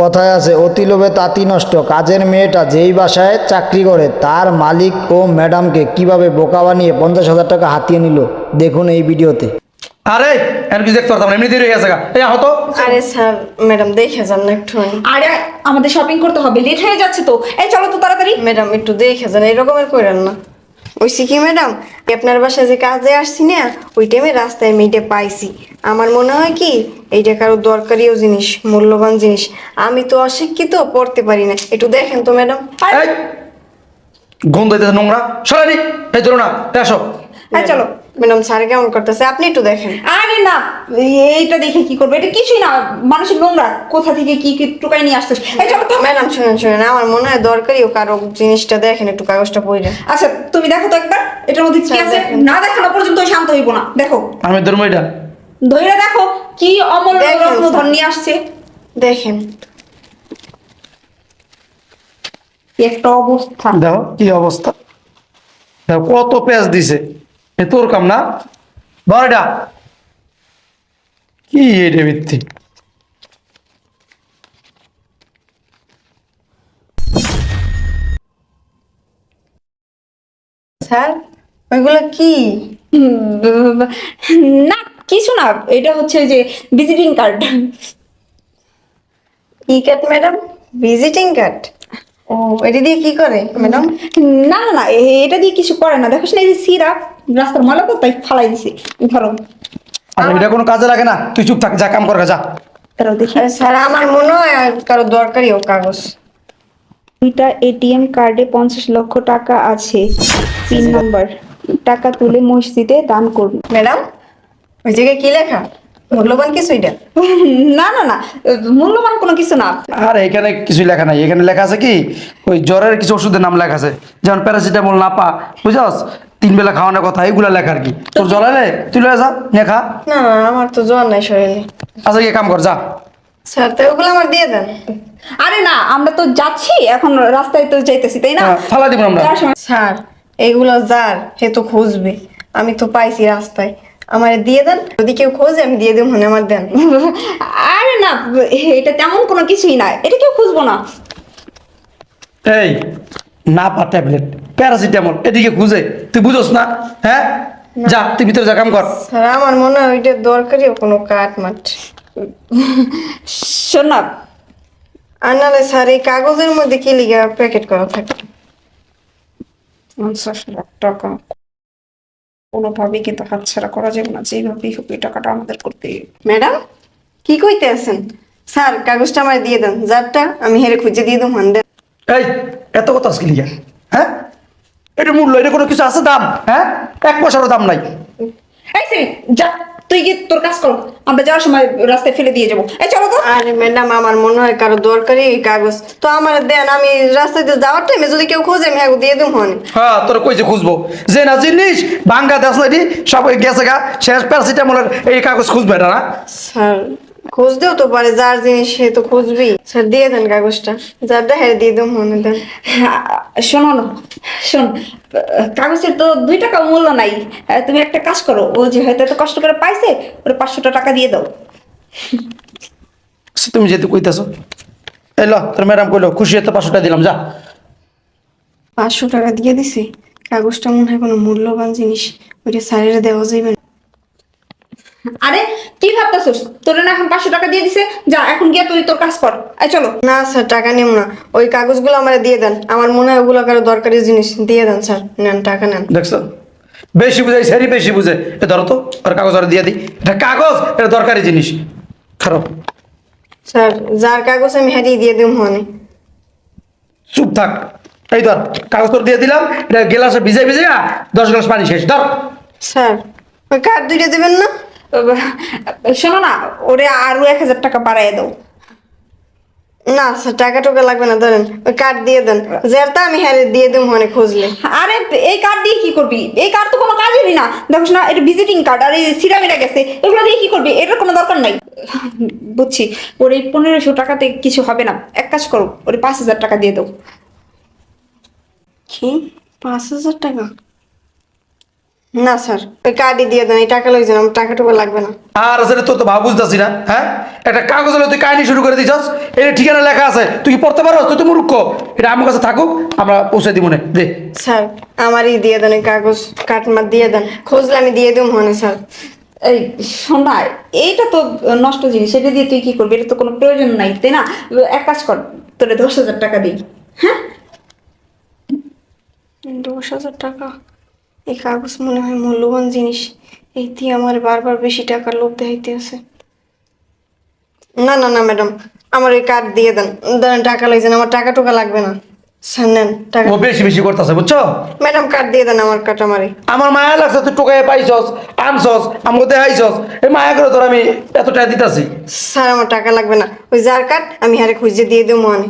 কথায় আছে অতি লোভে তাঁতি নষ্ট। কাজের মেয়েটা যেই বাসায় চাকরি করে তার মালিক ও ম্যাডামকে কীভাবে বোকা বানিয়ে পঞ্চাশ হাজার টাকা হাতিয়ে নিল? দেখুন এই ভিডিওতে। আরে এর কিছু দেখতে পারতাম না, এমনি দেরি হয়ে গেছে এই হতো আরে স্যার ম্যাডাম দেখে যান না একটু। আরে আমাদের শপিং করতে হবে লেট হয়ে যাচ্ছে তো। এই চলো তো তাড়াতাড়ি। ম্যাডাম একটু দেখে যান এরকমের করেন না। ওইসি কি ম্যাডাম আপনার বাসায় যে কাজে আসছি না ওই টাইমে রাস্তায় আমি এটা পাইছি। আমার মনে হয় কি এইটা কারও দরকারিও জিনিস মূল্যবান জিনিস। আমি তো অশিক্ষিত পড়তে পারি না। একটু দেখেন তো ম্যাডাম। গন্ধ নোংরা। সরানি এই চলো না আসো। এই চলো। ম্যাডাম স্যার কেমন করতেছে? আপনি একটু দেখেন। আরে না এইটা দেখে কি করবে? এটা কিছুই না। মানুষের নোংরা। কোথা থেকে কি কি টুকাই নিয়ে আসতে এই চলো তো ম্যাডাম শুনেন শুনেন। আমার মনে হয় দরকারিও কারও জিনিসটা দেখেন একটু কাগজটা পড়ে আচ্ছা তুমি দেখো তো একবার। এটার মধ্যে কি আছে? না দেখানো পর্যন্ত শান্ত হইব না। দেখো। আমি ধর্ম এটা। ধৈর্য দেখো কি অমূল্য দেখেন, রত্ন স্যার। নিয়ে আসছে। দেখেন। একটা অবস্থা। দেখো কি অবস্থা। দেখো কত পেঁয়াজ দিছে। এ তোর কাম না? ধর কি এটা ভিত্তি? স্যার ওইগুলো কি? না কিছু না এটা হচ্ছে যে ভিজিটিং কার্ড কি কার্ড ম্যাডাম ভিজিটিং কার্ড ও এটা দিয়ে কি করে ম্যাডাম না না না এ- এটা দিয়ে কিছু করে না। দেখো এই যে সিরাপ রাস্তার ময়লা তো তাই ফালাই দিছে। ধরো। এটা কোনো কাজে লাগে না। তুই চুপ থাক যা কাম কর যা। দেখি। আরে স্যার আমার মনে হয় আর কারও দরকারি ও কাগজ। দুইটা এটিএম কার্ডে পঞ্চাশ লক্ষ টাকা আছে। পিন নাম্বার টাকা তুলে মসজিদে দান করুন। ম্যাডাম ওই জায়গায় কি লেখা? মূল্যবান কিছু এটা? না না না মূল্যবান কোনো কিছু না। আর এখানে কিছু লেখা নাই। এখানে লেখা আছে কি? ওই জ্বরের কিছু ওষুধের নাম লেখা আছে। যেমন প্যারাসিটামল নাপা বুঝছস? তিন বেলা খাওয়ানোর কথা এগুলা লেখা আর কি। তোর জ্বর তুই লয়ে যা লেখা না না আমার তো জ্বর নাই শরীরে। আচ্ছা গিয়ে কাম কর যা। স্যার তো ওগুলো আমার দিয়ে দেন। আরে না আমরা তো যাচ্ছি এখন রাস্তায় তো যাইতেছি তাই না? হ্যাঁ, ফালা দিব আমরা। স্যার এইগুলো যার সে তো খুঁজবে। আমি তো পাইছি রাস্তায়। আমার দিয়ে দেন। যদি কেউ খোঁজে আমি দিয়ে দেবো আমার দেন। আরে না এটা তেমন কোনো কিছুই না। এটা কেউ খুঁজবো না। এই নাপা ট্যাবলেট প্যারাসিটামল এদিকে খুঁজে। তুই বুঝোস না হ্যাঁ? যা তুই ভিতরে যা কাম কর। স্যার আমার মনে হয় ওইটা দরকারিও কোনো কাঠ মাঠ। শোন না। আর নাহলে স্যার এই কাগজের মধ্যে কি লিখে প্যাকেট করা থাকে পঞ্চাশ লাখ টাকা। কোনোভাবেই কিন্তু হাতছাড়া করা যাবে না। যেভাবেই হোক এই টাকাটা আমাদের করতে ম্যাডাম কি কইতে আছেন? স্যার কাগজটা আমায় দিয়ে দেন। যারটা আমি হেরে খুঁজে দিয়ে দেবো হান্ডে এই এত কথা আজকে হ্যাঁ? এটা মূল্য এটা কোনো কিছু আছে দাম? হ্যাঁ? এক পয়সারও দাম নাই। এই সে যা। তুই কি তোর কাজ কর। আমরা যাওয়ার সময় রাস্তায় ফেলে দিয়ে যাব। এই চলো তো। আরে ম্যাডাম আমার মনে হয় কারও দরকারি এই কাগজ। তো আমার দেন আমি রাস্তায় দিয়ে যাওয়ার টাইমে যদি কেউ খোঁজে আমি হ্যাঁ দিয়ে দেবো হন। হ্যাঁ তোর কইছে খুঁজবো? যে না জিনিস ভাঙ্গা দেশ সবাই সব গেছে গা শেষ প্যারাসিটামলের এই কাগজ খুঁজবে না? স্যার খুঁজতেও তো পারে যার জিনিস সে তো খুঁজবেই। স্যার দিয়ে দেন কাগজটা। যারটা হ্যাঁ দিয়ে দেবো মনে দেন। শোনো না শোন কাগজের তো দুই টাকা মূল্য নাই। তুমি একটা কাজ করো ও যে হয়তো এত কষ্ট করে পাইছে ওর পাঁচশোটা টাকা দিয়ে দাও। তুমি যেহেতু কইতেছো এই ল তোর ম্যাডাম কইলো খুশি হতে পাঁচশোটা দিলাম যা। পাঁচশো টাকা দিয়ে দিছি। কাগজটা মনে হয় কোনো মূল্যবান জিনিস ওইটা স্যারের দেওয়া যাবে না। আরে কি ভাবতেছিস? তোর না এখন পাঁচশো টাকা দিয়ে দিছে। যা এখন গিয়ে তুই তোর কাজ কর। এই চলো। না স্যার টাকা নেব না। ওই কাগজগুলো আমার দিয়ে দেন। আমার মনে হয় ওগুলো কারও দরকারি জিনিস। দিয়ে দেন স্যার। নেন টাকা নেন। দেখছ বেশি বুঝে সেরি বেশি বুঝে। এ ধরো তো আর কাগজ আর দিয়ে দিই। এটা কাগজ এটা দরকারি জিনিস। খারাপ স্যার যার কাগজ আমি হারিয়ে দিয়ে দেবো মনে। চুপ থাক। এই ধর কাগজ তোর দিয়ে দিলাম। এটা গেলাসে ভিজে ভিজে দশ গ্লাস পানি শেষ। ধর। স্যার ওই কার্ড দুইটা দেবেন না? শোনো না ওরে আরও এক হাজার টাকা বাড়াই দাও। না স্যার টাকা টোকা লাগবে না ধরেন ওই কার্ড দিয়ে দেন। যারটা আমি হ্যাঁ দিয়ে দেবো মনে খুঁজলে। আরে এই কার্ড দিয়ে কি করবি? এই কার্ড তো কোনো কাজেরই না। দেখোস না এটা ভিজিটিং কার্ড আর এই সিরামিটা গেছে এগুলো দিয়ে কি করবি? এটার কোনো দরকার নাই। বুঝছি ওর এই পনেরোশো টাকাতে কিছু হবে না। এক কাজ করো ওরে পাঁচ হাজার টাকা দিয়ে দাও। কি? পাঁচ হাজার টাকা? না স্যার। ওই কার্ডই দিয়ে দেন এই টাকা লই যান আমার টাকাটুকু লাগবে না। আর আসলে তোর তো ভাব বুঝতেছি না হ্যাঁ? একটা কাগজ হলে তুই কাহিনী শুরু করে দিছস এটা ঠিকানা লেখা আছে তুই কি পড়তে পারো তুই তো মূর্খ। এটা আমার কাছে থাকুক আমরা পৌঁছে দিব না দে। স্যার আমারই দিয়ে দেন ওই কাগজ কাটমার দিয়ে দেন। খুঁজলে আমি দিয়ে দেবো মনে স্যার। এই শোন না এইটা তো নষ্ট জিনিস এটা দিয়ে তুই কি করবি? এটা তো কোনো প্রয়োজন নাই তাই না? এক কাজ কর তোরে দশ হাজার টাকা দিই হ্যাঁ? দশ হাজার টাকা? এই কাগজ মনে হয় মূল্যবান জিনিস। এই দিয়ে আমার বারবার বেশি টাকার লোভ দেখাইতে আছে। না না না ম্যাডাম আমার ওই কার্ড দিয়ে দেন। দেন টাকা যান আমার টাকা টুকা লাগবে না। স্যার নেন টাকা। ও বেশি বেশি করতেছে বুঝছ? ম্যাডাম কার্ড দিয়ে দেন আমার কার্ড আমারই আমার মায়া লাগছে তুই টোকাই পাইছস আনছস আমাকে দেখাইছস। এই মায়া করে তোর আমি এত টাকা দিতেছি। স্যার আমার টাকা লাগবে না। ওই যার কার্ড আমি হারে খুঁজে দিয়ে দেবো মনে।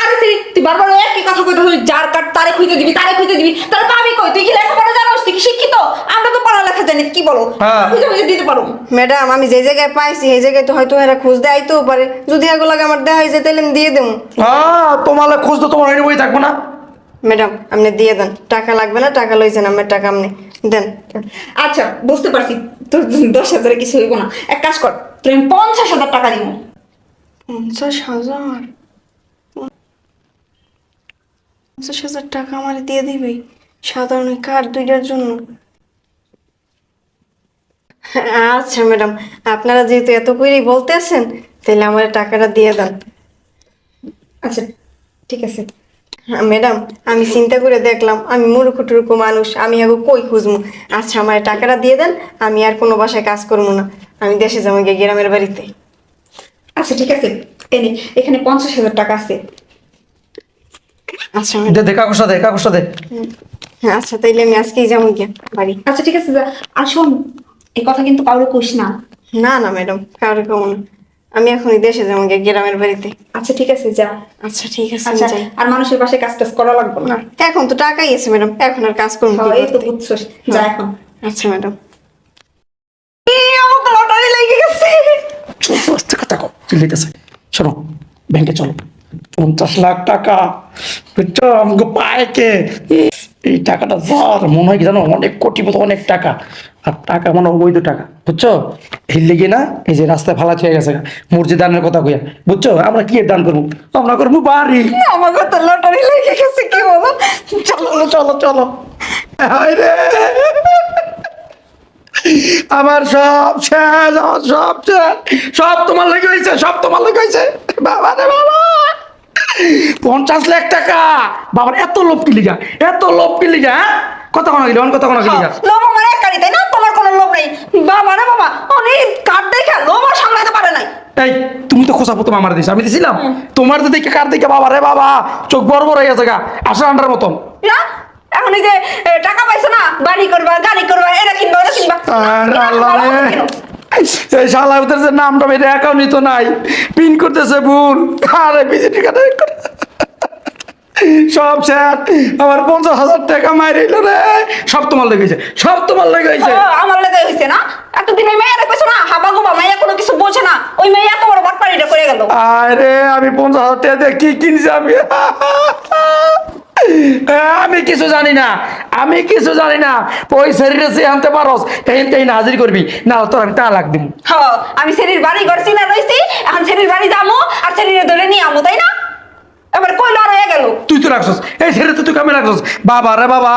আরে তুই তুই বারবার ওই একই কথা কইতে তুই যার কাট তারে খুঁজে দিবি তারে খুঁজে দিবি তার পাবি কই? তুই কি লেখাপড়া জানোস? তুই কি শিক্ষিত? আমরা তো পড়ালেখা জানি কি বলো? হ্যাঁ। খুঁজে খুঁজে দিতে পারো। ম্যাডাম আমি যে জায়গায় পাইছি সেই জায়গায় তো হয়তো এরা খুঁজ দেয় আইতেও পারে। যদি এগুলো লাগে আমার দেওয়া হয়েছে তাহলে আমি দিয়ে দেবো। হ্যাঁ তোমার খোঁজ তো তোমার হয়নি বই থাকব না। ম্যাডাম আপনি দিয়ে দেন। টাকা লাগবে না টাকা লইছেন আমার টাকা আপনি দেন। আচ্ছা বুঝতে পারছি। তোর দশ হাজারে কিছু হইব না। এক কাজ কর তুই আমি পঞ্চাশ হাজার টাকা দিব। পঞ্চাশ হাজার? পঞ্চাশ হাজার টাকা আমার দিয়ে দিবি। সাধারণ কার্ড দুইটার জন্য। আচ্ছা ম্যাডাম আপনারা যেহেতু এত করেই বলতেছেন তাহলে আমার টাকাটা দিয়ে দেন। আচ্ছা ঠিক আছে। হ্যাঁ, ম্যাডাম আমি চিন্তা করে দেখলাম আমি মূর্খ টুরুকু মানুষ আমি আগে কই খুঁজবো আচ্ছা আমার টাকাটা দিয়ে দেন আমি আর কোনো বাসায় কাজ করব না। আমি দেশে যাব গিয়ে গ্রামের বাড়িতে। আচ্ছা ঠিক আছে। এনে এখানে পঞ্চাশ হাজার টাকা আছে। আচ্ছা ম্যাডাম দে দে কাগজটা দে কাগজটা দে হ্যাঁ আচ্ছা তাইলে আমি আজকেই যাব গিয়া বাড়ি। আচ্ছা ঠিক আছে যা। আর শোন এই কথা কিন্তু কাউরে কইস না। না না ম্যাডাম কারও কেমন আমি এখনই দেশে যাব গিয়ে গ্রামের বাড়িতে। আচ্ছা ঠিক আছে যা। আচ্ছা ঠিক আছে আচ্ছা আর মানুষের পাশে কাজ টাজ করা লাগবে না। এখন তো টাকাই আছে ম্যাডাম এখন আর কাজ করব কি হ্যাঁ, এই তো? বুঝছস যা এখন। আচ্ছা ম্যাডাম। আমাকে লটারি লেগে গেছে। কথা কও চিল্লাইতেছে শোনো ব্যাংকে চলো। পঞ্চাশ লাখ টাকা। বুঝছ? আমাকে পায় কে? এই টাকাটা যার মনে হয় কি জানো? অনেক কোটি মতো অনেক টাকা। আর টাকা মানে অবৈধ টাকা বুঝছ? এই লেগে না এই যে রাস্তায় ফালা হয়ে গেছে মসজিদ দানের কথা কইয়া বুঝছ? আমরা কি দান করব? আমরা করব বাড়ি। আমাকে তো লটারি লেগে গেছে কি বলো? চলো চলো চলো রে। আমার সব শেষ আমার সব শেষ। সব তোমার লেগে হয়েছে সব তোমার লেগে হয়েছে বাবা রে বাবা! পঞ্চাশ লাখ টাকা। বাবার এত লোভ কি লিগা? এত লোভ কি লিগা হ্যাঁ? কত কোনো গেলি কত কোনো গেলি লোভ আমার এক কারি তাই না? তোমার কোনো লোভ নেই। বাবা বাবা কার্ড দেখে লোভ আর সামলাতে পারে নাই। এই তুমি তো খোঁজা প্রথম আমার দিস আমি দিছিলাম। তোমার তো দেখে কার দেখে বাবা রে বাবা চোখ বড় বড় হয়ে গেছে গা আসা আন্ডার মতন। না এখন এই যে টাকা পাইছো না বাড়ি করবা গাড়ি করবা এটা কিনবা ওটা কিনবা। আল্লাহ। এই শালা ওদের যে নামটা মেরে অ্যাকাউন্টই তো নাই। পিন করতেছে ভুল। আরে বিজেপি কাটা। সব স্যার আমার পঞ্চাশ হাজার টাকা মারিল রে। সব তোমার লেগেছে সব তোমার লেগেছে আমার লেগে হয়েছে না? এতদিন ওই মেয়েরা কইছো না হাবা গোবা মেয়ে কোনো কিছু বোঝে না। ওই মেয়ে এত বড় বাটপাড়িটা করে গেল। আরে আমি পঞ্চাশ হাজার টাকা দিয়ে কি কিনছি আমি? আমি কিছু জানি না। আমি কিছু জানি না। ওই শরীরে সে আনতে পারস এই এই না হাজির করবি। না তোর আমি তা লাগ দিব হ আমি সেরির বাড়ি করছি না রইছি এখন সেরির বাড়ি যাব আর সেরিরে ধরে নিয়ে আমো তাই না? এবার হয়ে গেল? তুই তো রাখছস। এই ছেড়ে তো তুই কামে রাখছস। বাবা রে বাবা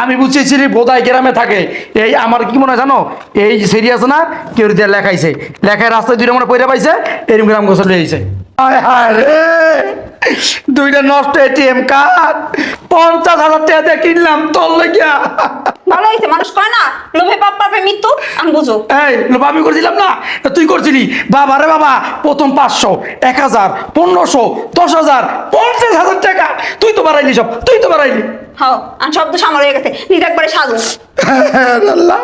আমি বুঝছি সিরি বোধাই গ্রামে থাকে। এই আমার কি মনে হয় জানো? এই যে সিরি আছে না কেউ দিয়ে লেখাইছে। লেখায় রাস্তায় দুইটা মনে পয়রা পাইছে এরকম গ্রাম গোসল হায় হায় রে! দুইটা নষ্ট এটিএম কার্ড। পঞ্চাশ হাজার টাকা দিয়ে কিনলাম তোর লেগিয়া। ভালো হয়েছে মানুষ কয় না? লোভে পাপ পাপে মৃত্যু? আমি বুঝো। এই লোভ আমি করছিলাম না? তা তুই করছিলি? বাবা রে বাবা প্রথম পাঁচশো এক হাজার পনেরোশো দশ হাজার পঞ্চাশ হাজার টাকা। তুই তো বাড়াইলি সব তুই তো বাড়াইলি। হ আর শব্দ সামার হয়ে গেছে। নিজে একবারে আল্লাহ,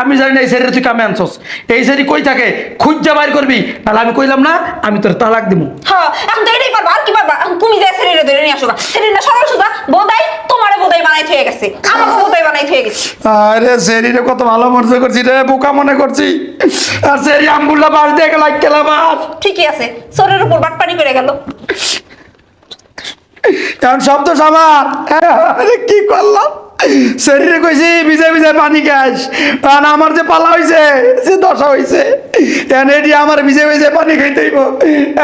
আমি জানি না এই শরীরে তুই কামে আনছস। এই শরীর কই থাকে? খুঁজা বাইর করবি। তাহলে আমি কইলাম না আমি তোর তালাক দিব হ্যাঁ এখন তো এটাই পারবা আর কি পারবা তুমি যে শরীরে ধরে নিয়ে আসো শরীরটা সরল সুদা বোধাই তোমারে বোধাই বানাই থয়ে গেছে। আমাকে বোধাই বানাই থয়ে গেছে। আরে শরীরে কত ভালো করছি রে বোকা মনে করছি। আর শরীর আমগুলা বাস দিয়ে লাগ গেলাম ঠিকই আছে শরীরের উপর বাটপানি করে গেল। কারণ শব্দ সবার। হ্যাঁ, কি করলাম? শরীরে কইছি ভিজে ভিজে পানি খাস। কারণ আমার যে পালা হয়েছে সে দশা হয়েছে এখন এটি আমার ভিজে ভিজে পানি খাইতেইব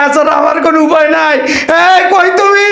এছাড়া আমার কোনো উপায় নাই। এ কই তুমি?